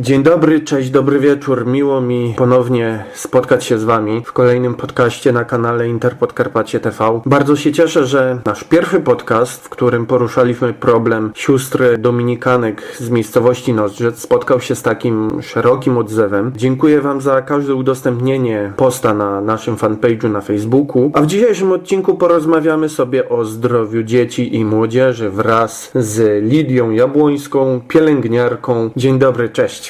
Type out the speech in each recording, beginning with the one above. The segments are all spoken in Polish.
Dzień dobry, cześć, dobry wieczór. Miło mi ponownie spotkać się z Wami w kolejnym podcaście na kanale Interpodkarpacie TV. Bardzo się cieszę, że nasz pierwszy podcast, w którym poruszaliśmy problem sióstr dominikanek z miejscowości Nozdrzec, spotkał się z takim szerokim odzewem. Dziękuję Wam za każde udostępnienie posta na naszym fanpage'u na Facebooku. A w dzisiejszym odcinku porozmawiamy sobie o zdrowiu dzieci i młodzieży wraz z Lidią Jabłońską, pielęgniarką. Dzień dobry, cześć.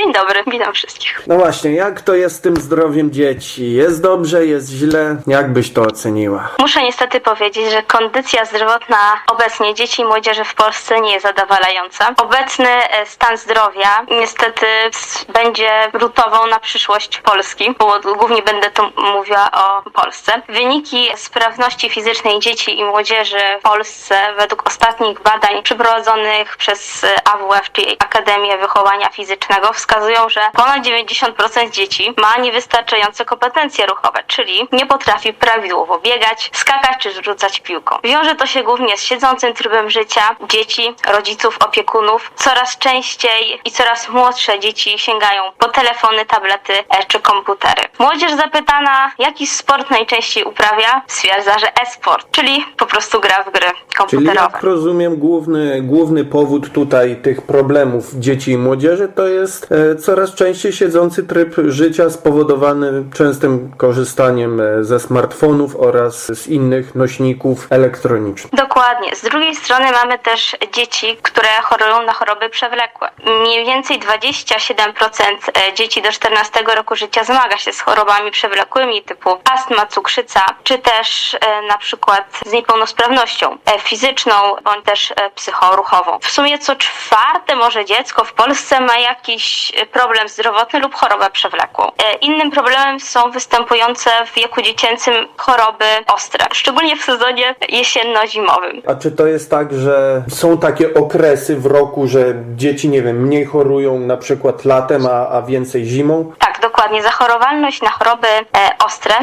Dzień dobry, witam wszystkich. No właśnie, jak to jest z tym zdrowiem dzieci? Jest dobrze, jest źle? Jak byś to oceniła? Muszę niestety powiedzieć, że kondycja zdrowotna obecnie dzieci i młodzieży w Polsce nie jest zadowalająca. Obecny e, stan zdrowia niestety będzie rutową na przyszłość Polski, bo głównie będę tu mówiła o Polsce. Wyniki sprawności fizycznej dzieci i młodzieży w Polsce według ostatnich badań przeprowadzonych przez e, AWF, czyli Akademię Wychowania Fizycznego, wskazują, że ponad 90% dzieci ma niewystarczające kompetencje ruchowe, czyli nie potrafi prawidłowo biegać, skakać czy rzucać piłką. Wiąże to się głównie z siedzącym trybem życia dzieci, rodziców, opiekunów. Coraz częściej i coraz młodsze dzieci sięgają po telefony, tablety e, czy komputery. Młodzież zapytana, jaki sport najczęściej uprawia, stwierdza, że e-sport, czyli po prostu gra w gry Czyli komputerowe. jak rozumiem, główny, główny powód tutaj tych problemów dzieci i młodzieży to jest e, coraz częściej siedzący tryb życia spowodowany częstym korzystaniem e, ze smartfonów oraz z innych nośników elektronicznych. Dokładnie. Z drugiej strony mamy też dzieci, które chorują na choroby przewlekłe. Mniej więcej 27% e, dzieci do 14 roku życia zmaga się z chorobami przewlekłymi typu astma, cukrzyca, czy też e, na przykład z niepełnosprawnością e, fizyczną bądź też e, psychoruchową. W sumie co czwarte może dziecko w Polsce ma jakiś e, problem zdrowotny lub chorobę przewlekłą. E, Innym problemem są występujące w wieku dziecięcym choroby ostre, szczególnie w sezonie jesienno-zimowym. A czy to jest tak, że są takie okresy w roku, że dzieci, nie wiem, mniej chorują na przykład latem, a, a więcej zimą? Tak, dokładnie. Zachorowalność na choroby e, ostre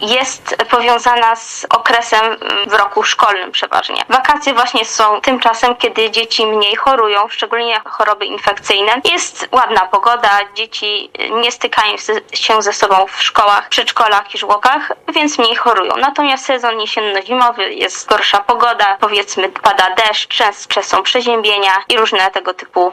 jest powiązana z okresem w roku szkolnym przeważnie. Wakacje właśnie są tym czasem, kiedy dzieci mniej chorują, szczególnie choroby infekcyjne. Jest ładna pogoda, dzieci nie stykają się ze sobą w szkołach, przedszkolach i żłobkach, więc mniej chorują. Natomiast sezon jesienno-zimowy jest gorsza pogoda, powiedzmy pada deszcz, częstsze są przeziębienia i różne tego typu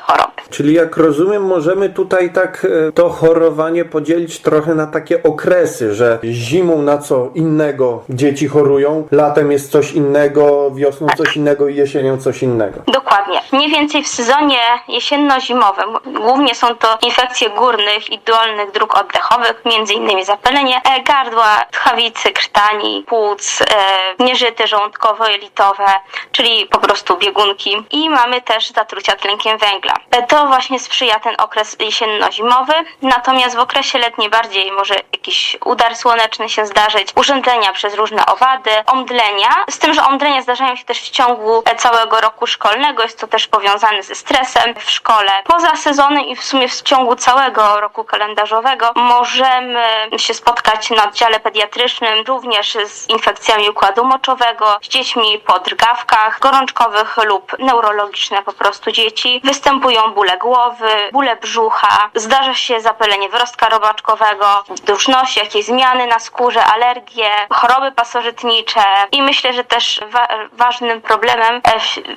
choroby. Czyli jak rozumiem, możemy tutaj tak e, to chorowanie podzielić trochę na takie okresy, że zimą na co innego dzieci chorują, latem jest coś innego, wiosną coś innego i jesienią coś innego. Dokładnie. Mniej więcej w sezonie jesienno-zimowym głównie są to infekcje górnych i dolnych dróg oddechowych, między innymi zapalenie e, gardła, tchawicy, krtani, płuc, e, nieżyty żołądkowo-jelitowe, czyli po prostu biegunki. I mamy też zatrucia tlenkiem węgla. To właśnie sprzyja ten okres jesienno-zimowy, natomiast w okresie letnim bardziej może jakiś udar słoneczny się zdarzyć, urzędzenia przez różne owady, omdlenia, z tym, że omdlenia zdarzają się też w ciągu e, całego roku szkolnego, jest to też powiązane ze stresem w szkole. Poza sezonem i w sumie w ciągu całego roku kalendarzowego możemy się spotkać na oddziale pediatrycznym również z infekcjami układu moczowego, z dziećmi po drgawkach gorączkowych lub neurologiczne po prostu dzieci. Występują bóle głowy, bóle brzucha, zdarza się zapalenie wyrostka robaczkowego, duszność, jakieś zmiany na skórze, alergie, choroby pasożytnicze i myślę, że też wa- ważnym problemem e,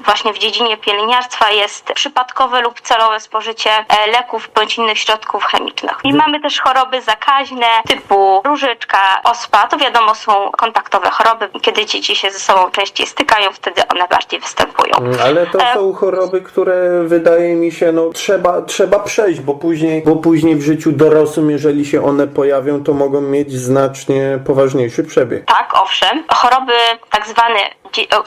właśnie w dziedzinie pielęgniarstwa jest przypadkowe lub celowe spożycie e, leków bądź innych środków chemicznych. I mamy też choroby zakaźne typu różyczka, ospa. To wiadomo są kontaktowe choroby. Kiedy dzieci się ze sobą częściej stykają, wtedy one bardziej występują. Ale to E, są choroby, które wydaje mi się, no trzeba, trzeba przejść, bo później, bo później w życiu dorosłym, jeżeli się one pojawią, to mogą mieć znacznie poważniejszy przebieg. Tak, owszem. Choroby tak zwane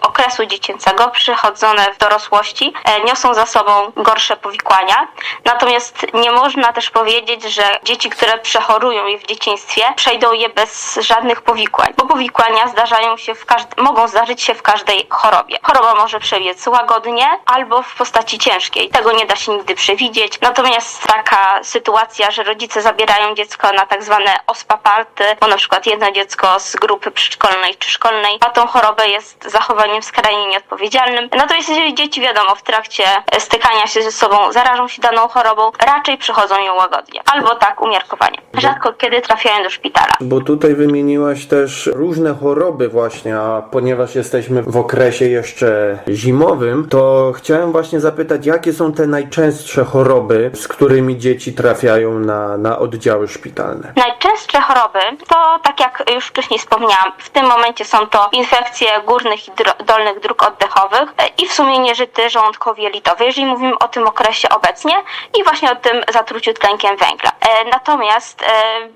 okresu dziecięcego przychodzone w dorosłości e, niosą za sobą gorsze powikłania. Natomiast nie można też powiedzieć, że dzieci, które przechorują je w dzieciństwie, przejdą je bez żadnych powikłań, bo powikłania zdarzają się w każd- mogą zdarzyć się w każdej chorobie. Choroba może przebiec łagodnie albo w postaci ciężkiej. Tego nie da się nigdy przewidzieć. Natomiast taka sytuacja, że rodzice zabierają dziecko na tak zwane ospa party, bo na przykład jedno dziecko z grupy przedszkolnej czy szkolnej ma tą chorobę, jest zachowaniem skrajnie nieodpowiedzialnym. Natomiast jeżeli dzieci, wiadomo, w trakcie e, stykania się ze sobą zarażą się daną chorobą, raczej przychodzą ją łagodnie. Albo tak umiarkowanie. Rzadko kiedy trafiają do szpitala. Bo tutaj wymieniłaś też różne choroby właśnie, a ponieważ jesteśmy w okresie jeszcze zimowym, to chciałem właśnie zapytać, jakie są te najczęstsze choroby, z którymi dzieci trafiają na, na oddziały szpitalne? Najczęstsze choroby to, tak jak już wcześniej wspomniałam, w tym momencie są to infekcje górnych dro- dolnych dróg oddechowych e, i w sumie nieżyty żołądkowo-jelitowy, jeżeli mówimy o tym okresie obecnie i właśnie o tym zatruciu tlenkiem węgla. E, Natomiast e,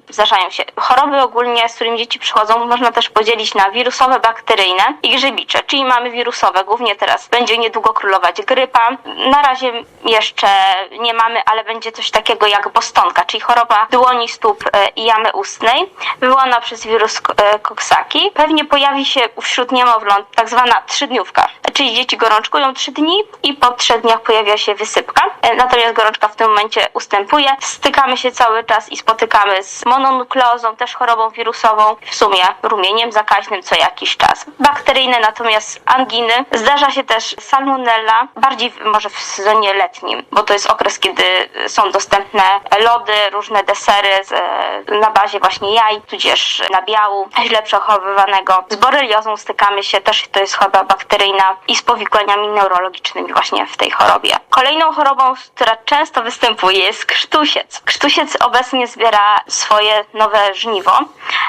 zdarzają się choroby ogólnie, z którymi dzieci przychodzą, można też podzielić na wirusowe, bakteryjne i grzybicze, czyli mamy wirusowe, głównie teraz będzie niedługo królować grypa. Na razie jeszcze nie mamy, ale będzie coś takiego jak bostonka, czyli choroba dłoni, stóp i jamy ustnej, wywołana przez wirus koksaki. Pewnie pojawi się wśród niemowląt tak zwana trzydniówka, czyli dzieci gorączkują trzy dni i po trzech dniach pojawia się wysypka. E, Natomiast gorączka w tym momencie ustępuje. Stykamy się cały czas i spotykamy z mononukleozą, też chorobą wirusową, w sumie rumieniem zakaźnym co jakiś czas. Bakteryjne natomiast anginy. Zdarza się też salmonella, bardziej może w sezonie letnim, bo to jest okres, kiedy są dostępne lody, różne desery z, e, na bazie właśnie jaj, tudzież nabiału źle przechowywanego. Z boreliozą stykamy się, też to jest choroba bakteryjna i z powikłaniami neurologicznymi właśnie w tej chorobie. Kolejną chorobą, która często występuje jest krztusiec. Krztusiec obecnie zbiera swoje nowe żniwo.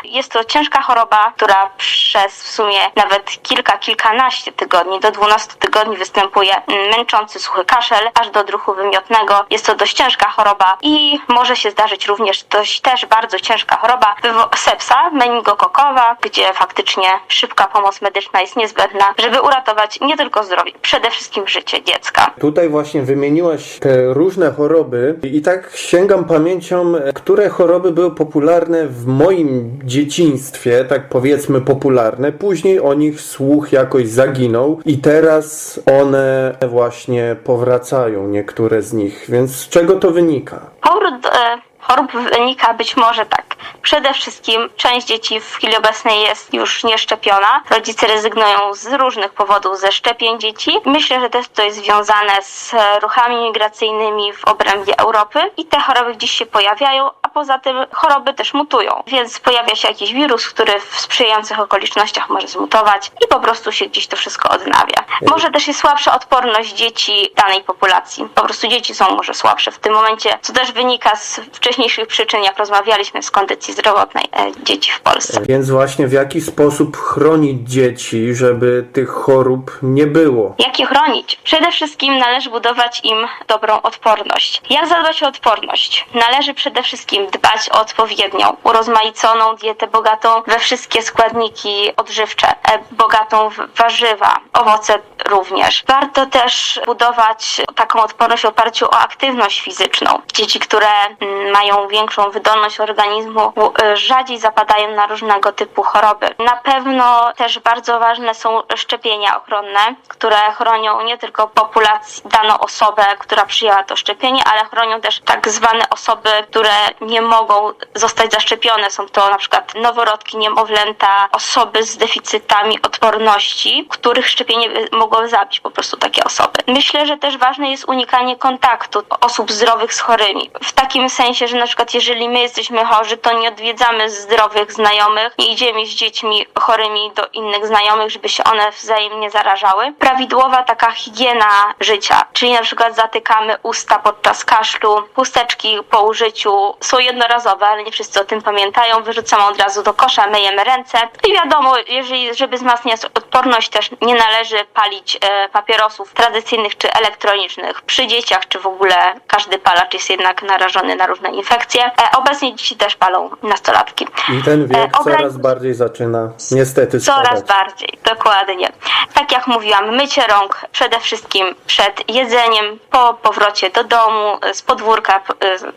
Jest to ciężka choroba, która przez w sumie nawet kilka, kilkanaście tygodni, do 12 tygodni występuje męczący suchy kaszel, aż do druchu wymiotnego. Jest to dość ciężka choroba i może się zdarzyć również dość też bardzo ciężka choroba, sepsa meningokokowa, gdzie faktycznie szybka pomoc medyczna jest niezbędna, żeby uratować nie tylko zdrowie, przede wszystkim życie dziecka. Tutaj właśnie wymieniłaś te różne choroby i tak sięgam pamięcią, które choroby były popularne w moim dzieciństwie, tak powiedzmy popularne. Później o nich słuch jakoś zaginął i teraz one właśnie powracają, niektóre z nich. Więc z czego to wynika? Chorób, e, chorób wynika być może tak. Przede wszystkim część dzieci w chwili obecnej jest już nieszczepiona. Rodzice rezygnują z różnych powodów ze szczepień dzieci. Myślę, że też to jest związane z ruchami migracyjnymi w obrębie Europy i te choroby gdzieś się pojawiają, poza tym choroby też mutują. Więc pojawia się jakiś wirus, który w sprzyjających okolicznościach może zmutować i po prostu się gdzieś to wszystko odnawia. Może też jest słabsza odporność dzieci danej populacji. Po prostu dzieci są może słabsze w tym momencie, co też wynika z wcześniejszych przyczyn, jak rozmawialiśmy z kondycji zdrowotnej e, dzieci w Polsce. Więc właśnie w jaki sposób chronić dzieci, żeby tych chorób nie było? Jak je chronić? Przede wszystkim należy budować im dobrą odporność. Jak zadbać o odporność? Należy przede wszystkim dbać o odpowiednią, urozmaiconą dietę bogatą we wszystkie składniki odżywcze, e, bogatą w warzywa, owoce również. Warto też budować taką odporność w oparciu o aktywność fizyczną. Dzieci, które mm, mają większą wydolność organizmu, e, rzadziej zapadają na różnego typu choroby. Na pewno też bardzo ważne są szczepienia ochronne, które chronią nie tylko populację, daną osobę, która przyjęła to szczepienie, ale chronią też tak zwane osoby, które nie mogą zostać zaszczepione. Są to na przykład noworodki, niemowlęta, osoby z deficytami odporności, których szczepienie by mogło zabić po prostu takie osoby. Myślę, że też ważne jest unikanie kontaktu osób zdrowych z chorymi. W takim sensie, że na przykład jeżeli my jesteśmy chorzy, to nie odwiedzamy zdrowych znajomych, nie idziemy z dziećmi chorymi do innych znajomych, żeby się one wzajemnie zarażały. Prawidłowa taka higiena życia, czyli na przykład zatykamy usta podczas kaszlu, chusteczki po użyciu są jednorazowe, ale nie wszyscy o tym pamiętają, wyrzucamy od razu do kosza, myjemy ręce. I wiadomo, jeżeli, żeby wzmacniać odporność też nie należy palić e, papierosów tradycyjnych czy elektronicznych przy dzieciach, czy w ogóle każdy palacz jest jednak narażony na różne infekcje. E, obecnie dzieci też palą nastolatki. I ten wiek E, obrań- coraz bardziej zaczyna niestety Coraz spadać. bardziej, dokładnie. Tak jak mówiłam, mycie rąk przede wszystkim przed jedzeniem, po powrocie do domu, z podwórka,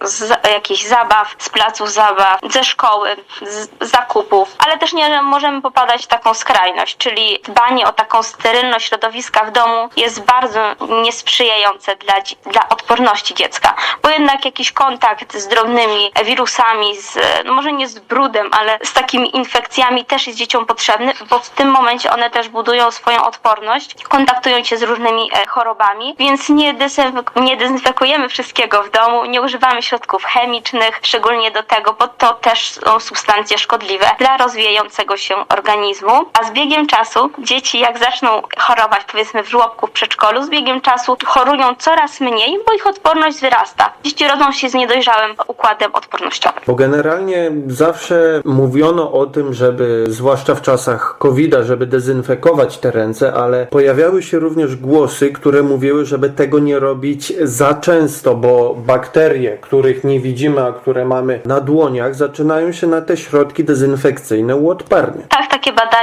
z jakichś zabaw, z placów zabaw, ze szkoły, z zakupów, ale też nie możemy popadać w taką skrajność, czyli dbanie o taką sterylność środowiska środowiska w domu jest bardzo niesprzyjające dla, dla odporności dziecka, bo jednak jakiś kontakt z drobnymi wirusami, z, no może nie z brudem, ale z takimi infekcjami też jest dzieciom potrzebny, bo w tym momencie one też budują swoją odporność, kontaktują się z różnymi e, chorobami, więc nie, dezynfek- nie dezynfekujemy wszystkiego w domu, nie używamy środków chemicznych, szczególnie do tego, bo to też są substancje szkodliwe dla rozwijającego się organizmu. A z biegiem czasu dzieci jak zaczną chorować powiedzmy w żłobku, w przedszkolu, z biegiem czasu chorują coraz mniej, bo ich odporność wzrasta. Dzieci rodzą się z niedojrzałym układem odpornościowym. Bo generalnie zawsze mówiono o tym, żeby, zwłaszcza w czasach COVID-a, żeby dezynfekować te ręce, ale pojawiały się również głosy, które mówiły, żeby tego nie robić za często, bo bakterie, których nie widzimy, a które mamy na dłoniach, zaczynają się na te środki dezynfekcyjne uodparniać. Tak, takie badania,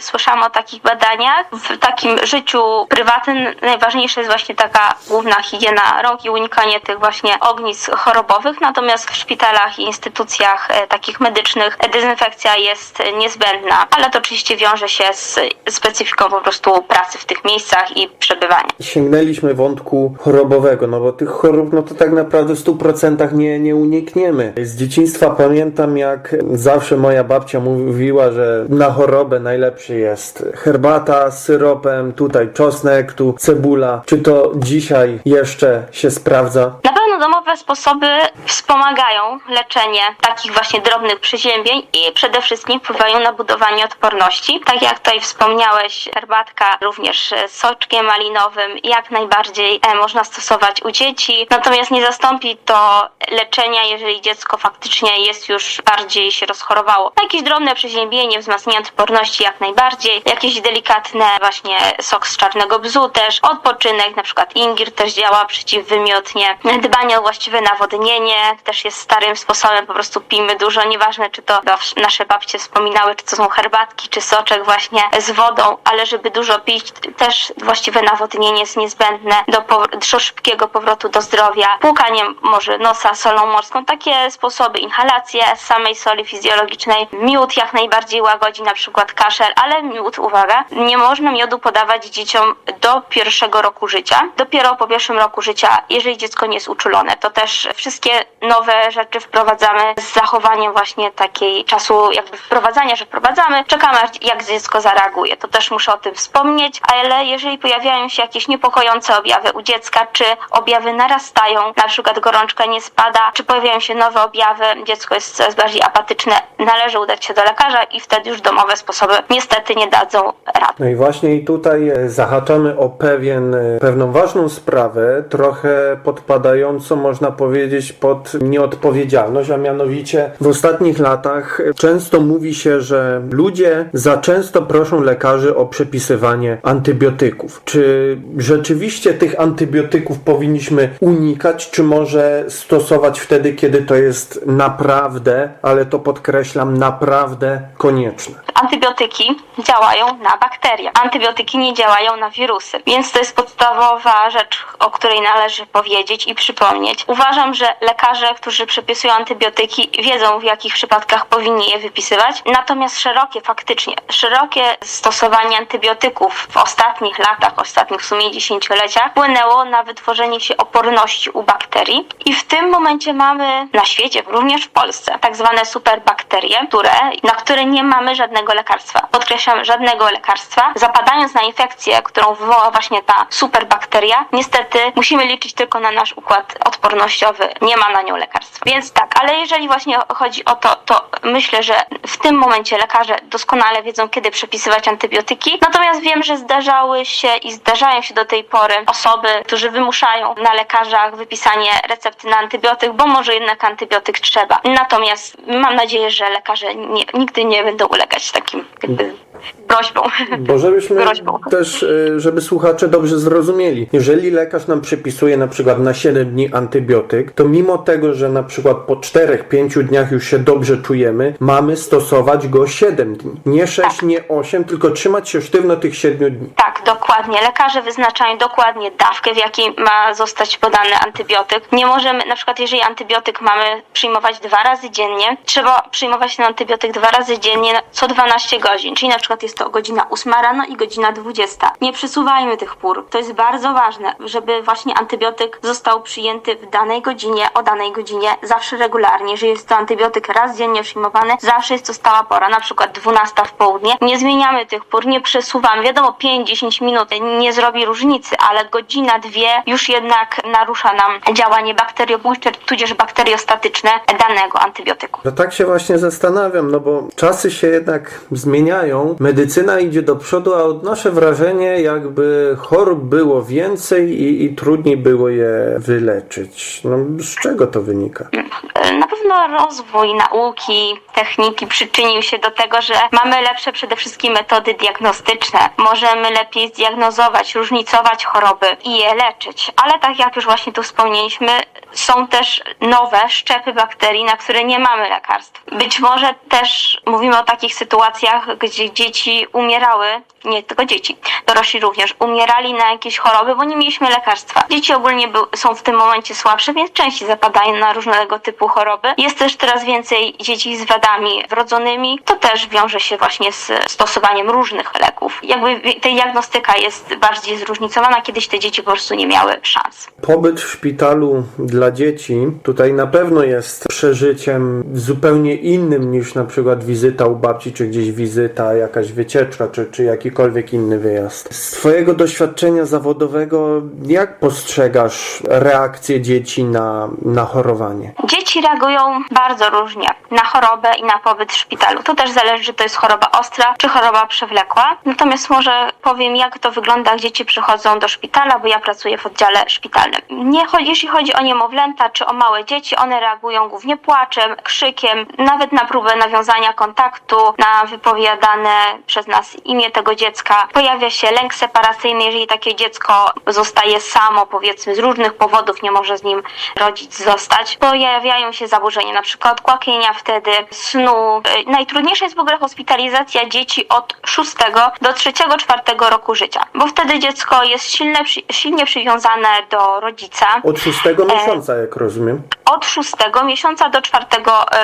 słyszałam o takich badaniach. W takim życiu prywatnym najważniejsza jest właśnie taka główna higiena rąk i unikanie tych właśnie ognisk chorobowych, natomiast w szpitalach i instytucjach e, takich medycznych dezynfekcja jest niezbędna, ale to oczywiście wiąże się z specyfiką po prostu pracy w tych miejscach i przebywania. Sięgnęliśmy wątku chorobowego, no bo tych chorób, no to tak naprawdę w 100% nie, nie unikniemy. Z dzieciństwa pamiętam, jak zawsze moja babcia mówiła, że na chorobę najlepszy jest herbata z syropem, tutaj czosnek, tu cebula. Czy to dzisiaj jeszcze się sprawdza? Na pewno sposoby wspomagają leczenie takich właśnie drobnych przeziębień i przede wszystkim wpływają na budowanie odporności. Tak jak tutaj wspomniałeś, herbatka również z soczkiem malinowym jak najbardziej e, można stosować u dzieci. Natomiast nie zastąpi to leczenia, jeżeli dziecko faktycznie jest już bardziej się rozchorowało. Jakieś drobne przeziębienie, wzmacnianie odporności jak najbardziej. Jakieś delikatne właśnie sok z czarnego bzu też. Odpoczynek, na przykład ingir też działa przeciwwymiotnie. Dbanie właściwe nawodnienie też jest starym sposobem. Po prostu pijmy dużo, nieważne czy to nasze babcie wspominały, czy to są herbatki, czy soczek właśnie z wodą, ale żeby dużo pić, też właściwe nawodnienie jest niezbędne do, do szybkiego powrotu do zdrowia. Płukanie może nosa solą morską, takie sposoby, inhalacje z samej soli fizjologicznej. Miód jak najbardziej łagodzi na przykład kaszel, ale miód, uwaga, nie można miodu podawać dzieciom do pierwszego roku życia. Dopiero po pierwszym roku życia, jeżeli dziecko nie jest uczulone, to też wszystkie nowe rzeczy wprowadzamy z zachowaniem właśnie takiej czasu jakby wprowadzania, że wprowadzamy, czekamy jak dziecko zareaguje. To też muszę o tym wspomnieć, ale jeżeli pojawiają się jakieś niepokojące objawy u dziecka, czy objawy narastają, na przykład gorączka nie spada, czy pojawiają się nowe objawy, dziecko jest coraz bardziej apatyczne, należy udać się do lekarza i wtedy już domowe sposoby niestety nie dadzą rady. No i właśnie tutaj e, zahaczamy o pewien, e, pewną ważną sprawę, trochę podpadającą, można powiedzieć, pod nieodpowiedzialność, a mianowicie w ostatnich latach często mówi się, że ludzie za często proszą lekarzy o przepisywanie antybiotyków. Czy rzeczywiście tych antybiotyków powinniśmy unikać, czy może stosować wtedy, kiedy to jest naprawdę, ale to podkreślam, naprawdę konieczne? Antybiotyki działają na bakterie. Antybiotyki nie działają na wirusy, więc to jest podstawowa rzecz, o której należy powiedzieć i przypomnieć. Uważam, że lekarze, którzy przepisują antybiotyki, wiedzą w jakich przypadkach powinni je wypisywać. Natomiast szerokie, faktycznie, szerokie stosowanie antybiotyków w ostatnich latach, ostatnich w sumie dziesięcioleciach, wpłynęło na wytworzenie się oporności u bakterii. I w tym momencie mamy na świecie, również w Polsce, tak zwane superbakterie, które, na które nie mamy żadnego lekarstwa. Podkreślam, żadnego lekarstwa. Zapadając na infekcję, którą wywoła właśnie ta superbakteria, niestety musimy liczyć tylko na nasz układ odpornościowy. Nie ma na nią lekarstwa. Więc tak, ale jeżeli właśnie chodzi o to, to myślę, że w tym momencie lekarze doskonale wiedzą, kiedy przepisywać antybiotyki. Natomiast wiem, że zdarzały się i zdarzają się do tej pory osoby, którzy wymuszają na lekarzach wypisanie recepty na antybiotyk, bo może jednak antybiotyk trzeba. Natomiast mam nadzieję, że lekarze nie, nigdy nie będą ulegać takim jakby prośbom. Bo żebyśmy Groźbą. też, e, żeby słuchacze dobrze zrozumieli. Jeżeli lekarz nam przepisuje na przykład na 7 dni antybiotyk, to mimo tego, że na przykład po 4-5 dniach już się dobrze czujemy, mamy stosować go 7 dni. Nie 6, nie 8, tylko trzymać się sztywno tych 7 dni. Tak, dokładnie. Dokładnie, lekarze wyznaczają dokładnie dawkę, w jakiej ma zostać podany antybiotyk. Nie możemy, na przykład jeżeli antybiotyk mamy przyjmować dwa razy dziennie, trzeba przyjmować ten antybiotyk dwa razy dziennie co 12 godzin, czyli na przykład jest to godzina 8 rano i godzina 20. Nie przesuwajmy tych pór. To jest bardzo ważne, żeby właśnie antybiotyk został przyjęty w danej godzinie, o danej godzinie, zawsze regularnie. Jeżeli jest to antybiotyk raz dziennie przyjmowany, zawsze jest to stała pora, na przykład 12 w południe. Nie zmieniamy tych pór, nie przesuwamy. Wiadomo, 5-10 minut nie zrobi różnicy, ale godzina, dwie już jednak narusza nam działanie bakteriobójcze, tudzież bakteriostatyczne danego antybiotyku. No tak się właśnie zastanawiam, no bo czasy się jednak zmieniają, medycyna idzie do przodu, a odnoszę wrażenie, jakby chorób było więcej i, i trudniej było je wyleczyć. No z czego to wynika? Na pewno rozwój nauki, techniki przyczynił się do tego, że mamy lepsze przede wszystkim metody diagnostyczne. Możemy lepiej zdiagnozować, różnicować choroby i je leczyć. Ale tak jak już właśnie tu wspomnieliśmy, są też nowe szczepy bakterii, na które nie mamy lekarstw. Być może też mówimy o takich sytuacjach, gdzie dzieci umierały, nie tylko dzieci, dorośli również, umierali na jakieś choroby, bo nie mieliśmy lekarstwa. Dzieci ogólnie był, są w tym momencie słabsze, więc częściej zapadają na różnego typu choroby. Jest też teraz więcej dzieci z wadami wrodzonymi. To też wiąże się właśnie z stosowaniem różnych leków. Jakby ta diagnostyka jest bardziej zróżnicowana. Kiedyś te dzieci po prostu nie miały szans. Pobyt w szpitalu dla dzieci tutaj na pewno jest przeżyciem zupełnie innym niż na przykład wizyta u babci, czy gdzieś wizyta, jakaś wycieczka, czy, czy jakikolwiek inny wyjazd. Z Twojego doświadczenia zawodowego, jak postrzegasz reakcję dzieci na, na chorowanie? Dzieci reagują bardzo różnie na chorobę i na pobyt w szpitalu. To też zależy, czy to jest choroba ostra, czy choroba przewlekła. Natomiast może powiem, jak to wygląda, jak dzieci przychodzą do szpitala, bo ja pracuję w oddziale szpitalnym. Nie jeśli chodzi o niemowlęta czy o małe dzieci, one reagują głównie płaczem, krzykiem, nawet na próbę nawiązania kontaktu, na wypowiadane przez nas imię tego dziecka. Pojawia się lęk separacyjny, jeżeli takie dziecko zostaje samo, powiedzmy z różnych powodów, nie może z nim rodzic zostać. Pojawiają się zaburzenia, na przykład kłakienia wtedy, snu. Najtrudniejsza jest w ogóle hospitalizacja dzieci od 6 do 3-4 roku życia, bo wtedy dziecko jest silne, silnie przywiązane do rodzica. Od szóstego miesiąca, jak rozumiem. Od 6 miesiąca do 4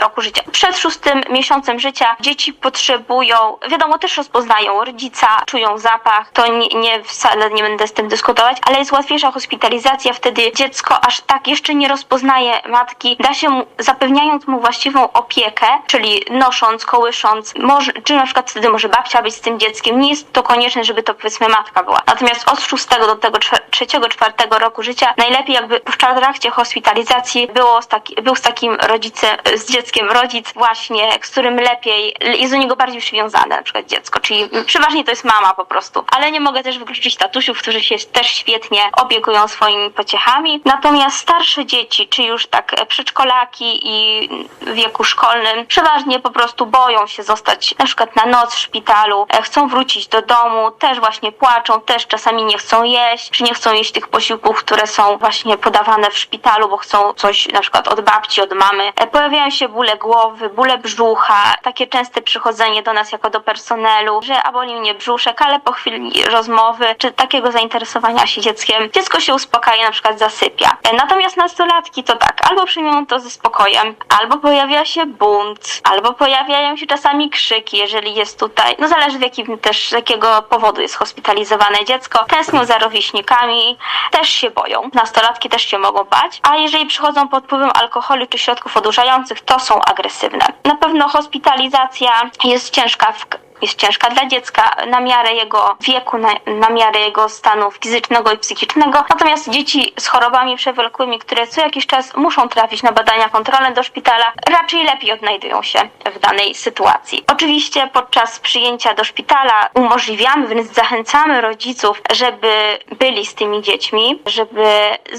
roku życia. Przed szóstym miesiącem życia dzieci potrzebują, wiadomo, też rozpoznają rodzica, czują zapach. To nie, nie wcale nie będę z tym dyskutować, ale jest łatwiejsza hospitalizacja. Wtedy dziecko aż tak jeszcze nie rozpoznaje matki. Da się mu, zapewniając mu właściwą opiekę, czyli nosząc, kołysząc, może, czy na przykład wtedy może babcia być z tym dzieckiem. Nie jest to konieczne, żeby to powiedzmy matka była. Natomiast od 6 do tego 3-4 roku życia najlepiej jakby w trakcie hospitalizacji było z taki, był z takim rodzicem, z dzieckiem rodzic właśnie, z którym lepiej, jest do niego bardziej przywiązane na przykład dziecko, czyli przeważnie to jest mama po prostu. Ale nie mogę też wykluczyć tatusiów, którzy się też świetnie opiekują swoimi pociechami. Natomiast starsze dzieci, czy już tak e, przedszkolaki i w wieku szkolnym, przeważnie po prostu boją się zostać na przykład na noc w szpitalu, e, chcą wrócić do domu, też właśnie płaczą, też czasami nie chcą jeść, czy nie chcą jeść tych posiłków, które są właśnie podawane w szpitalu, bo chcą coś na przykład od babci, od mamy. E, Pojawiają się bóle głowy, bóle brzucha, takie częste przychodzenie do nas jako do personelu, że a boli mnie brzuszek, ale po chwili rozmowy, czy takiego zainteresowania się dzieckiem, dziecko się uspokaja, na przykład zasypia. Natomiast nastolatki to tak, albo przyjmują to ze spokojem, albo pojawia się bunt, albo pojawiają się czasami krzyki, jeżeli jest tutaj, no zależy w jakim też, z jakiego powodu jest hospitalizowane dziecko, tęsknią za rówieśnikami, też się boją. Nastolatki też się mogą bać, a jeżeli przychodzą pod wpływem alkoholu czy środków odurzających, to są agresywne. Na pewno hospitalizacja jest ciężka w jest ciężka dla dziecka na miarę jego wieku, na, na miarę jego stanu fizycznego i psychicznego. Natomiast dzieci z chorobami przewlekłymi, które co jakiś czas muszą trafić na badania kontrolne do szpitala, raczej lepiej odnajdują się w danej sytuacji. Oczywiście podczas przyjęcia do szpitala umożliwiamy, wręcz zachęcamy rodziców, żeby byli z tymi dziećmi, żeby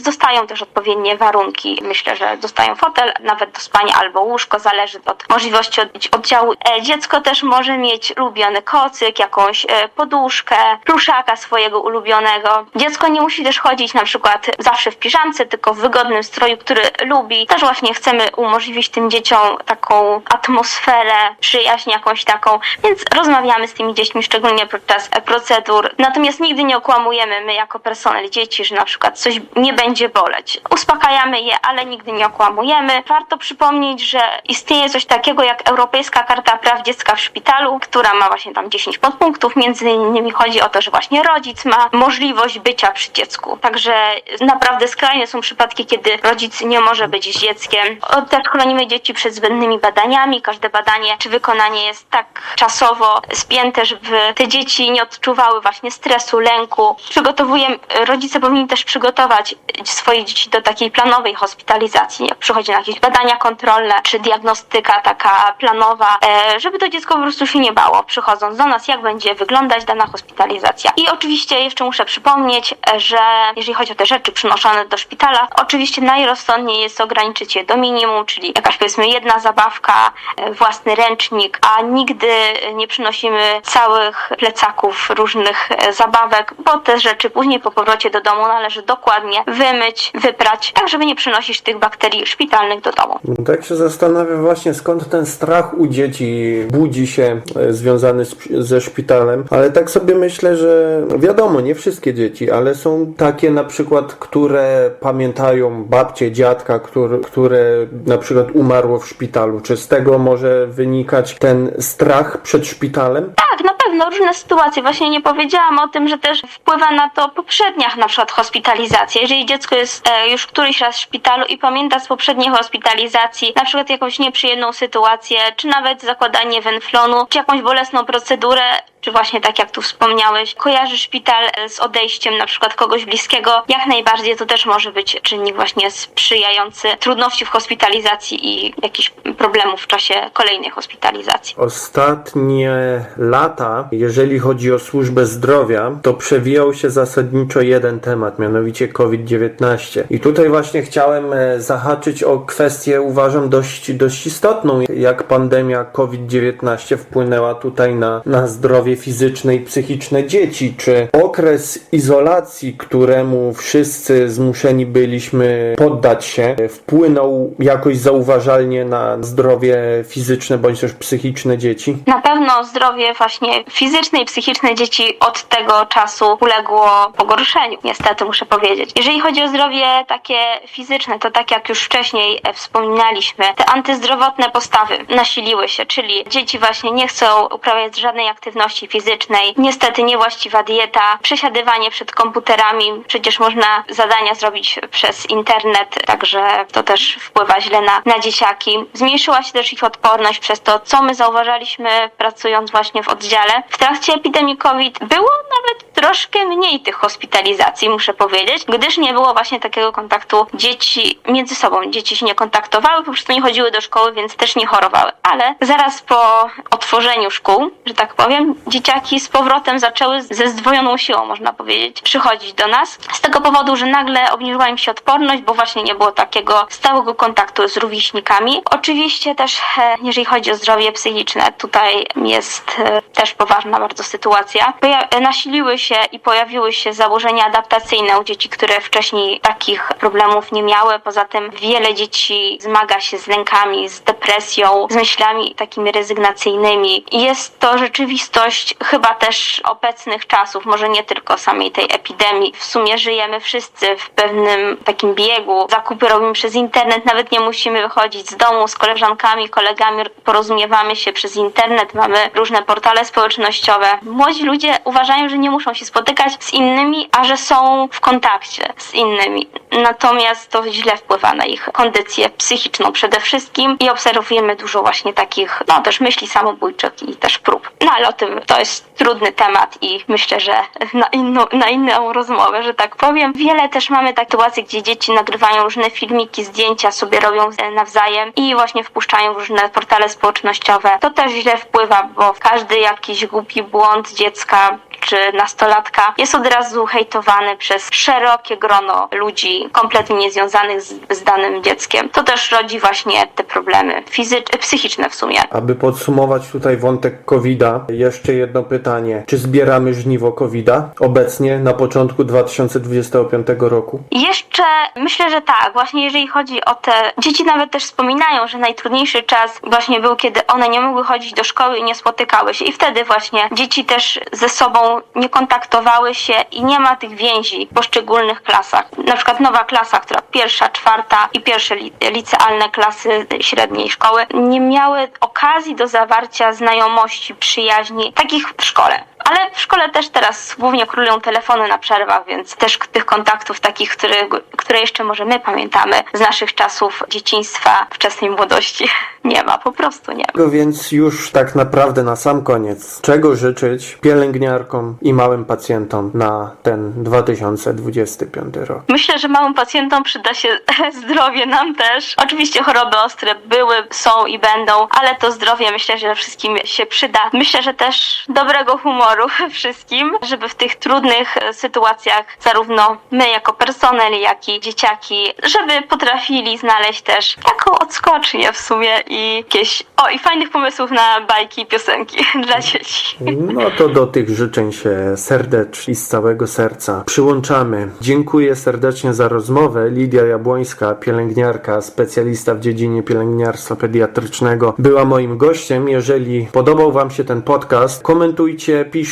dostają też odpowiednie warunki. Myślę, że dostają fotel, nawet do spania albo łóżko, zależy od możliwości od, oddziału. E, Dziecko też może mieć ulubiony kocyk, jakąś e, poduszkę, pluszaka swojego ulubionego. Dziecko nie musi też chodzić na przykład zawsze w piżamce, tylko w wygodnym stroju, który lubi. Też właśnie chcemy umożliwić tym dzieciom taką atmosferę, przyjaźń jakąś taką, więc rozmawiamy z tymi dziećmi, szczególnie podczas e, procedur. Natomiast nigdy nie okłamujemy my jako personel dzieci, że na przykład coś nie będzie boleć. Uspokajamy je, ale nigdy nie okłamujemy. Warto przypomnieć, że istnieje coś takiego jak Europejska Karta Praw Dziecka w Szpitalu, która ma właśnie tam 10 podpunktów. Między innymi chodzi o to, że właśnie rodzic ma możliwość bycia przy dziecku. Także naprawdę skrajne są przypadki, kiedy rodzic nie może być z dzieckiem. Też chronimy dzieci przed zbędnymi badaniami. Każde badanie czy wykonanie jest tak czasowo spięte, żeby te dzieci nie odczuwały właśnie stresu, lęku. Przygotowujemy, rodzice powinni też przygotować swoje dzieci do takiej planowej hospitalizacji. Jak przychodzi na jakieś badania kontrolne, czy diagnostyka taka planowa, e, żeby to dziecko po prostu się nie bało, przychodząc do nas, jak będzie wyglądać dana hospitalizacja. I oczywiście jeszcze muszę przypomnieć, że jeżeli chodzi o te rzeczy przynoszone do szpitala, oczywiście najrozsądniej jest ograniczyć je do minimum, czyli jakaś powiedzmy jedna zabawka, e, własny ręcznik, a nigdy nie przynosimy całych plecaków różnych e, zabawek, bo te rzeczy później po powrocie do domu należy dokładnie wymyć, wyprać, tak żeby nie przynosić tych bakterii szpitalnych do domu. Tak się zastanawiam właśnie skąd ten strach u dzieci budzi się e, związany z, ze szpitalem, ale tak sobie myślę, że wiadomo, nie wszystkie dzieci, ale są takie na przykład, które pamiętają babcię, dziadka, który, które na przykład umarło w szpitalu. Czy z tego może wynikać ten strach przed szpitalem? Tak, na pewno różne sytuacje. Właśnie nie powiedziałam o tym, że też wpływa na to poprzednia na przykład hospitalizacja. Jeżeli dziecko jest e, już któryś raz w szpitalu i pamięta z poprzedniej hospitalizacji na przykład jakąś nieprzyjemną sytuację, czy nawet zakładanie wenflonu, czy jakąś bolesną procedurę, czy właśnie tak jak tu wspomniałeś, kojarzy szpital z odejściem na przykład kogoś bliskiego, jak najbardziej to też może być czynnik właśnie sprzyjający trudności w hospitalizacji i jakichś problemów w czasie kolejnej hospitalizacji. Ostatnie lata, jeżeli chodzi o służbę zdrowia, to przewijał się zasadniczo jeden temat, mianowicie COVID-19. I tutaj właśnie chciałem e, zahaczyć o kwestię, uważam, dość, dość istotną, jak pandemia COVID-19 wpłynęła tutaj na, na zdrowie fizyczne i psychiczne dzieci. Czy okres izolacji, któremu wszyscy zmuszeni byliśmy poddać się, wpłynął jakoś zauważalnie na zdrowie fizyczne bądź też psychiczne dzieci? Na pewno zdrowie właśnie fizyczne i psychiczne dzieci od tego czasu uległo pogorszeniu, niestety muszę powiedzieć. Jeżeli chodzi o zdrowie takie fizyczne, to tak jak już wcześniej e, wspominaliśmy, te antyzdrowotne postawy nasiliły się, czyli dzieci właśnie nie chcą uprawiać żadnej aktywności fizycznej, niestety niewłaściwa dieta, przesiadywanie przed komputerami, przecież można zadania zrobić przez internet, także to też wpływa źle na, na dzieciaki. Zmniejszyła się też ich odporność przez to, co my zauważaliśmy pracując właśnie w oddziale. W trakcie epidemii COVID było nawet troszkę mniej tych hospitalizacji, muszę powiedzieć, gdyż nie było właśnie takiego kontaktu dzieci między sobą. Dzieci się nie kontaktowały, po prostu nie chodziły do szkoły, więc też nie chorowały. Ale zaraz po otworzeniu szkół, że tak powiem, dzieciaki z powrotem zaczęły ze zdwojoną siłą, można powiedzieć, przychodzić do nas. Z tego powodu, że nagle obniżyła im się odporność, bo właśnie nie było takiego stałego kontaktu z rówieśnikami. Oczywiście też, e, jeżeli chodzi o zdrowie psychiczne, tutaj jest e, też poważna bardzo sytuacja. E, nasiliły się i pojawiły się zaburzenia adaptacyjne u dzieci, które wcześniej takich problemów nie miały. Poza tym wiele dzieci zmaga się z lękami, z depresją, z myślami takimi rezygnacyjnymi. Jest to rzeczywistość chyba też obecnych czasów, może nie tylko samej tej epidemii. W sumie żyjemy wszyscy w pewnym takim biegu. Zakupy robimy przez internet, nawet nie musimy wychodzić z domu z koleżankami, kolegami, porozumiewamy się przez internet, mamy różne portale społecznościowe. Młodzi ludzie uważają, że nie muszą się spotykać z innymi, a że są w kontakcie z innymi. Natomiast to źle wpływa na ich kondycję psychiczną przede wszystkim i obserwujemy dużo właśnie takich, no też myśli samobójczych i też prób. No ale o tym to jest trudny temat i myślę, że na inną, na inną rozmowę, że tak powiem. Wiele też mamy takie sytuacje, gdzie dzieci nagrywają różne filmiki, zdjęcia sobie robią e, nawzajem i właśnie wpuszczają różne portale społecznościowe. To też źle wpływa, bo każdy jakiś głupi błąd dziecka czy nastolatka jest od razu hejtowany przez szerokie grono ludzi kompletnie niezwiązanych z, z danym dzieckiem. To też rodzi właśnie te problemy fizyczne, psychiczne w sumie. Aby podsumować tutaj wątek COVID-a, jeszcze jedno pytanie. Czy zbieramy żniwo COVID-a obecnie na początku 2025 roku? Jeszcze myślę, że tak. Właśnie jeżeli chodzi o te. Dzieci nawet też wspominają, że najtrudniejszy czas właśnie był, kiedy one nie mogły chodzić do szkoły i nie spotykały się. I wtedy właśnie dzieci też ze sobą nie kontaktowały się i nie ma tych więzi w poszczególnych klasach. Na przykład nowa klasa, która pierwsza, czwarta i pierwsze li- licealne klasy średniej szkoły nie miały okazji do zawarcia znajomości, przyjaźni, takich w szkole. Ale w szkole też teraz głównie królują telefony na przerwach, więc też tych kontaktów takich, które, które jeszcze może my pamiętamy z naszych czasów dzieciństwa, wczesnej młodości, nie ma, po prostu nie ma. No Więc już tak naprawdę na sam koniec, czego życzyć pielęgniarkom i małym pacjentom na ten 2025 rok? Myślę, że małym pacjentom przyda się zdrowie, nam też. Oczywiście choroby ostre były, są i będą, ale to zdrowie myślę, że wszystkim się przyda. Myślę, że też dobrego humoru wszystkim, żeby w tych trudnych e, sytuacjach zarówno my jako personel, jak i dzieciaki, żeby potrafili znaleźć też taką odskocznię w sumie i jakieś, o i fajnych pomysłów na bajki i piosenki dla dzieci. No to do tych życzeń się serdecznie i z całego serca przyłączamy. Dziękuję serdecznie za rozmowę. Lidia Jabłońska, pielęgniarka, specjalista w dziedzinie pielęgniarstwa pediatrycznego, była moim gościem. Jeżeli podobał Wam się ten podcast, komentujcie, piszcie.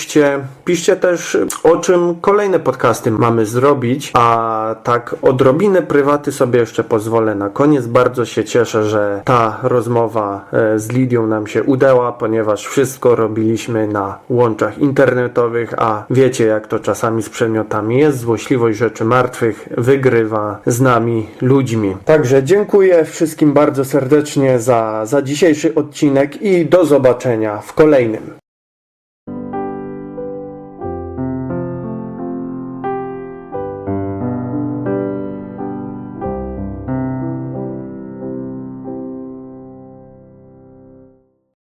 Piszcie też, o czym kolejne podcasty mamy zrobić, a tak odrobinę prywaty sobie jeszcze pozwolę na koniec. Bardzo się cieszę, że ta rozmowa e, z Lidią nam się udała, ponieważ wszystko robiliśmy na łączach internetowych, a wiecie jak to czasami z przedmiotami jest. Złośliwość rzeczy martwych wygrywa z nami ludźmi. Także dziękuję wszystkim bardzo serdecznie za, za dzisiejszy odcinek i do zobaczenia w kolejnym.